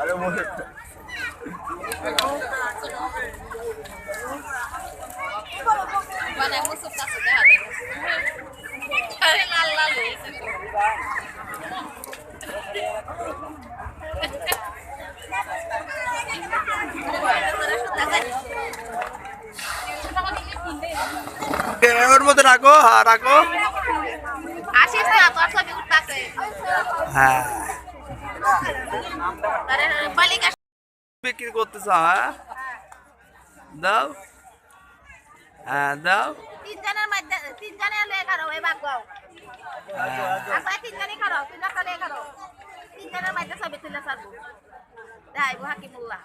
আরে মনে মানে মুসুক কাছে দেখা যায় আরে লাল লাল হয়েছে ওর মধ্যে রাখো হ্যাঁ রাখো। আসিস না তোর ছবি উঠতাছে হ্যাঁ। বিক্রি করতেছ হ্যাঁ? দাও। হ্যাঁ দাও। তিনজনের মধ্যে তিনজনের লয়ে খারো এই বাগ গাও। হ্যাঁ। আবার তিনজনই খারো তিনটা লয়ে খারো। তিনজনের মধ্যে ছবি তুলে ছাড়বো। যাই হাকিমুল্লাহ।